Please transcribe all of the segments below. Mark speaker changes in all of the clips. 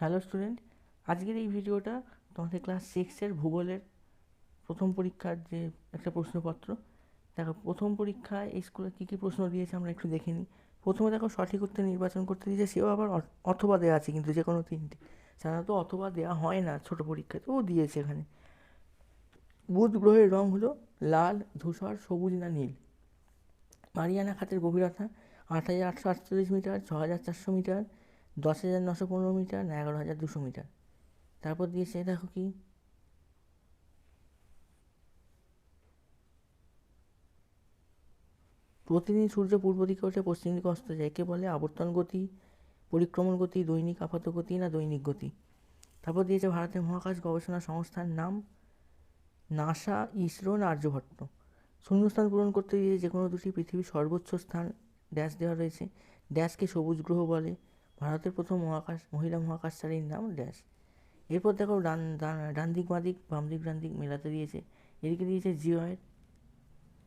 Speaker 1: Hello student, আজকের এই ভিডিওটা তোমাদের ক্লাস সিক্সের ভূগোলের প্রথম পরীক্ষার যে একটা প্রশ্নপত্র, দেখো প্রথম পরীক্ষায় এই স্কুলে কী কী প্রশ্ন দিয়েছে আমরা একটু দেখে নিই। প্রথমে দেখো সঠিক উত্তর নির্বাচন করতে দিয়েছে, সেও আবার অথবা দেওয়া আছে কিন্তু যে কোনো তিনটে। সাধারণত অথবা দেওয়া হয় না ছোটো পরীক্ষায় তো দিয়েছে এখানে। বুধ গ্রহের রং হলো লাল, ধূসর, সবুজ না নীল। মারিয়ানা খাতের গভীরতা আট হাজার আটশো আটচল্লিশ মিটার ছ হাজার চারশো মিটার দশ হাজার নশো পনেরো মিটার না এগারো হাজার দুশো মিটার। তারপর দিয়েছে, দেখো কি। প্রতিদিন সূর্য পূর্ব দিকে ওঠে পশ্চিম দিকে অস্ত যায়। একে বলে আবর্তন গতি, পরিক্রমণ গতি, দৈনিক আপাত গতি না দৈনিক গতি। তারপর দিয়েছে ভারতের মহাকাশ গবেষণা সংস্থার নাম নাসা, ইসরো, না আর্যভট্ট। শূন্যস্থান পূরণ করতে গিয়ে যে কোনো দুটি পৃথিবীর সর্বোচ্চ স্থান ড্যাশ দেওয়া রয়েছে। ড্যাশকে সবুজ গ্রহ বলে। ভারতের প্রথম মহাকাশ, মহিলা মহাকাশচারীর নাম ড্যাশ এরপর দেখো ডান ডান ডান দিক বাঁ দিক মেলাতে দিয়েছে। এদিকে দিয়েছে জিওয়ের।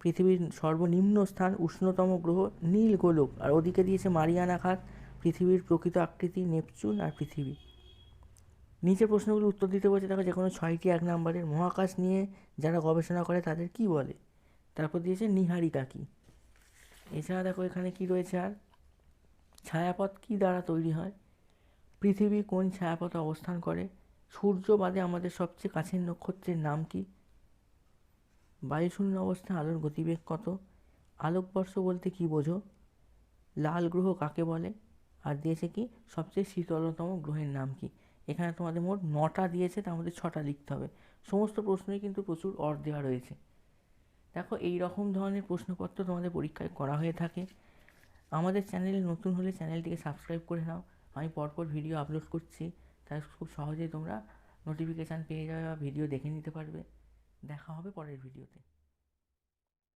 Speaker 1: পৃথিবীর সর্বনিম্ন স্থান, উষ্ণতম গ্রহ নীল গোলক। আর ওদিকে দিয়েছে মারিয়ানা খাত পৃথিবীর প্রকৃত আকৃতি নেপচুন আর পৃথিবী। নিচের প্রশ্নগুলো উত্তর দিতে বলছে, দেখো যে কোনো ছয়টি এক নম্বরের মহাকাশ নিয়ে যারা গবেষণা করে তাদের কি বলে? তারপর দিয়েছে নিহারিকা কি? এছাড়া দেখো এখানে কি রয়েছে আর? ছায়াপথ কি দ্বারা তৈরি হয়? পৃথিবী কোন ছায়াপথে অবস্থান করে? সূর্য বাদে আমাদের সবচেয়ে কাছের নক্ষত্রের নাম কি? বায়ুশূন্য অবস্থায় আলোর গতিবেগ কত? আলোকবর্ষ বলতে কি বোঝো? লাল গ্রহ কাকে বলে? আর দিয়েছে কি? সবচেয়ে শীতলতম গ্রহের নাম কি? এখানে তোমাদের মোট নটা দিয়েছে, তার মধ্যে ছটা লিখতে হবে। সমস্ত প্রশ্নই কিন্তু প্রচুর অর দেওয়া রয়েছে। দেখো এই রকম ধরনের প্রশ্নপত্র তোমাদের পরীক্ষায় করা হয়ে থাকে। আমাদের চ্যানেল, নতুন হলে চ্যানেলটিকে সাবস্ক্রাইব করে নাও। আমি পরপর ভিডিও আপলোড করছি, তাই খুব সহজেই তোমরা নোটিফিকেশান পেয়ে যাবে বা ভিডিও দেখে নিতে পারবে। দেখা হবে পরের ভিডিওতে